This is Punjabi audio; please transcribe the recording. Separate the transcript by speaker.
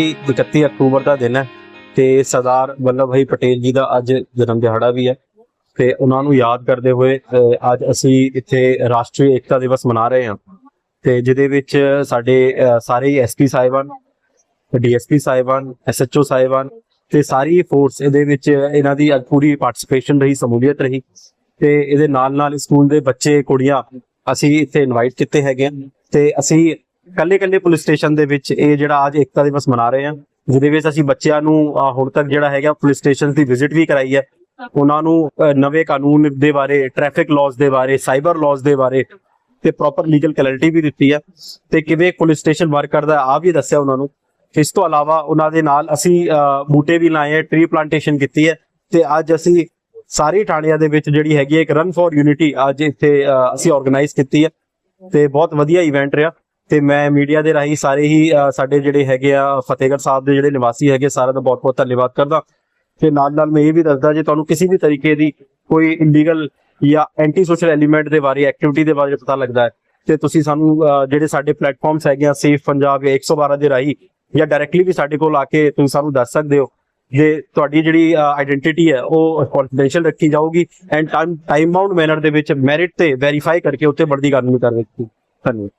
Speaker 1: ਕਿ 31 ਅਕਤੂਬਰ ਦਾ ਦਿਨ ਹੈ ਤੇ ਸਰਦਾਰ ਵੱਲਭ ਭਾਈ ਪਟੇਲ ਜੀ ਦਾ ਅੱਜ ਜਨਮ ਦਿਹਾੜਾ ਵੀ ਹੈ ਤੇ ਉਹਨਾਂ ਨੂੰ ਯਾਦ ਕਰਦੇ ਹੋਏ ਅ, ਅੱਜ ਅਸੀਂ ਇੱਥੇ ਰਾਸ਼ਟਰੀ ਏਕਤਾ ਦਿਵਸ ਮਨਾ ਰਹੇ ਹਾਂ ਤੇ ਜਿਹਦੇ ਵਿੱਚ ਸਾਡੇ ਅ, ਸਾਰੇ ਐਸਪੀ ਸਾਹਿਬਾਨ ਡੀਐਸਪੀ ਸਾਹਿਬਾਨ ਐਸਐਚਓ ਸਾਹਿਬਾਨ ਤੇ ਸਾਰੀ ਫੋਰਸ ਇਹਦੇ ਵਿੱਚ ਇਹਨਾਂ ਦੀ ਅੱਜ ਪੂਰੀ ਪਾਰਟਿਸਿਪੇਸ਼ਨ ਰਹੀ ਸਮੂਲੀਅਤ ਰਹੀ ਤੇ ਇਹਦੇ ਨਾਲ ਨਾਲ ਸਕੂਲ ਦੇ ਬੱਚੇ ਕੁੜੀਆਂ ਅਸੀਂ ਇੱਥੇ ਇਨਵਾਈਟ ਕੀਤੇ ਹੈਗੇ ਆ ਤੇ ਅਸੀਂ ਕੱਲੇ ਕੱਲੇ ਪੁਲਿਸ ਸਟੇਸ਼ਨ ਦੇ ਵਿੱਚ ਇਹ ਜਿਹੜਾ ਅੱਜ ਏਕਤਾ ਦਿਵਸ ਮਨਾ ਰਹੇ ਹਾਂ ਜਿਹਦੇ ਵਿੱਚ ਅਸੀਂ ਬੱਚਿਆਂ ਨੂੰ ਹੁਣ ਤੱਕ ਜਿਹੜਾ ਹੈਗਾ ਪੁਲਿਸ ਸਟੇਸ਼ਨ ਦੀ ਵਿਜ਼ਿਟ ਵੀ ਕਰਾਈ ਹੈ। ਉਹਨਾਂ ਨੂੰ ਨਵੇਂ ਕਾਨੂੰਨ ਦੇ ਬਾਰੇ ਟ੍ਰੈਫਿਕ ਲਾਜ਼ ਦੇ ਬਾਰੇ ਸਾਈਬਰ ਲਾਜ਼ ਦੇ ਬਾਰੇ ਤੇ ਪ੍ਰੋਪਰ ਲੀਗਲ ਕਲੈਰਿਟੀ ਵੀ ਦਿੱਤੀ ਹੈ। ਤੇ ਕਿਵੇਂ ਪੁਲਿਸ ਸਟੇਸ਼ਨ ਵਰਕ ਕਰਦਾ ਹੈ, ਆ ਵੀ ਦੱਸਿਆ ਉਹਨਾਂ ਨੂੰ। ਇਸ ਤੋਂ ਇਲਾਵਾ ਉਹਨਾਂ ਦੇ ਨਾਲ ਅਸੀਂ ਬੂਟੇ ਵੀ ਲਾਏ ਹੈ ਟ੍ਰੀ ਪਲਾਂਟੇਸ਼ਨ ਕੀਤੀ ਹੈ ਤੇ ਅੱਜ ਅਸੀਂ ਸਾਰੇ ਥਾਣਿਆਂ ਦੇ ਵਿੱਚ ਜਿਹੜੀ ਹੈਗੀ ਹੈ ਇੱਕ ਰਨ ਫॉर ਯੂਨਿਟੀ ਅੱਜ ਇੱਥੇ ਅਸੀਂ ਆਰਗੇਨਾਈਜ਼ ਕੀਤੀ ਹੈ। ਤੇ ਬਹੁਤ ਵਧੀਆ ਇਵੈਂਟ ਰਿਹਾ। ਤੇ ਮੈਂ ਮੀਡੀਆ ਦੇ ਰਾਹੀਂ ਸਾਰੇ ਹੀ ਸਾਡੇ ਜਿਹੜੇ ਹੈਗੇ ਆ ਫਤਿਹਗੜ੍ਹ ਸਾਹਿਬ ਦੇ ਜਿਹੜੇ ਨਿਵਾਸੀ ਹੈਗੇ, ਸਾਰਿਆਂ ਦਾ ਬਹੁਤ ਬਹੁਤ ਧੰਨਵਾਦ ਕਰਦਾ। ਤੇ ਨਾਲ ਨਾਲ ਮੈਂ ਇਹ ਵੀ ਦੱਸਦਾ ਜੇ ਤੁਹਾਨੂੰ ਕਿਸੇ ਵੀ ਤਰੀਕੇ ਦੀ ਕੋਈ ਇਲੀਗਲ ਜਾਂ ਐਂਟੀ ਸੋਸ਼ਲ ਐਲੀਮੈਂਟ ਦੇ ਬਾਰੇ ਐਕਟੀਵਿਟੀ ਦੇ ਬਾਰੇ ਪਤਾ ਲੱਗਦਾ ਹੈ, ਤੇ ਤੁਸੀਂ ਸਾਨੂੰ ਜਿਹੜੇ ਸਾਡੇ ਪਲੇਟਫਾਰਮਸ ਹੈਗੇ ਆ ਸੇਫ ਪੰਜਾਬ ਜਾਂ 112 ਦੇ ਰਾਹੀਂ, ਜਾਂ ਡਾਇਰੈਕਟਲੀ ਵੀ ਸਾਡੇ ਕੋਲ ਆ ਕੇ ਤੁਸੀਂ ਸਾਨੂੰ ਦੱਸ ਸਕਦੇ ਹੋ, ਜੇ ਤੁਹਾਡੀ ਜਿਹੜੀ ਆਇਡੈਂਟੀਟੀ ਹੈ, ਉਹ ਕੌਨਫੀਡੈਂਸ਼ੀਅਲ ਰੱਖੀ ਜਾਊਗੀ and time time bound manner ਦੇ ਵਿੱਚ ਮੈਰਿਟ ਤੇ ਵੈਰੀਫਾਈ ਕਰਕੇ ਉੱਤੇ ਬਣਦੀ ਕਾਨੂੰਨੀ ਕਾਰਵਾਈ ਕੀਤੀ ਧੰਨਵਾਦ।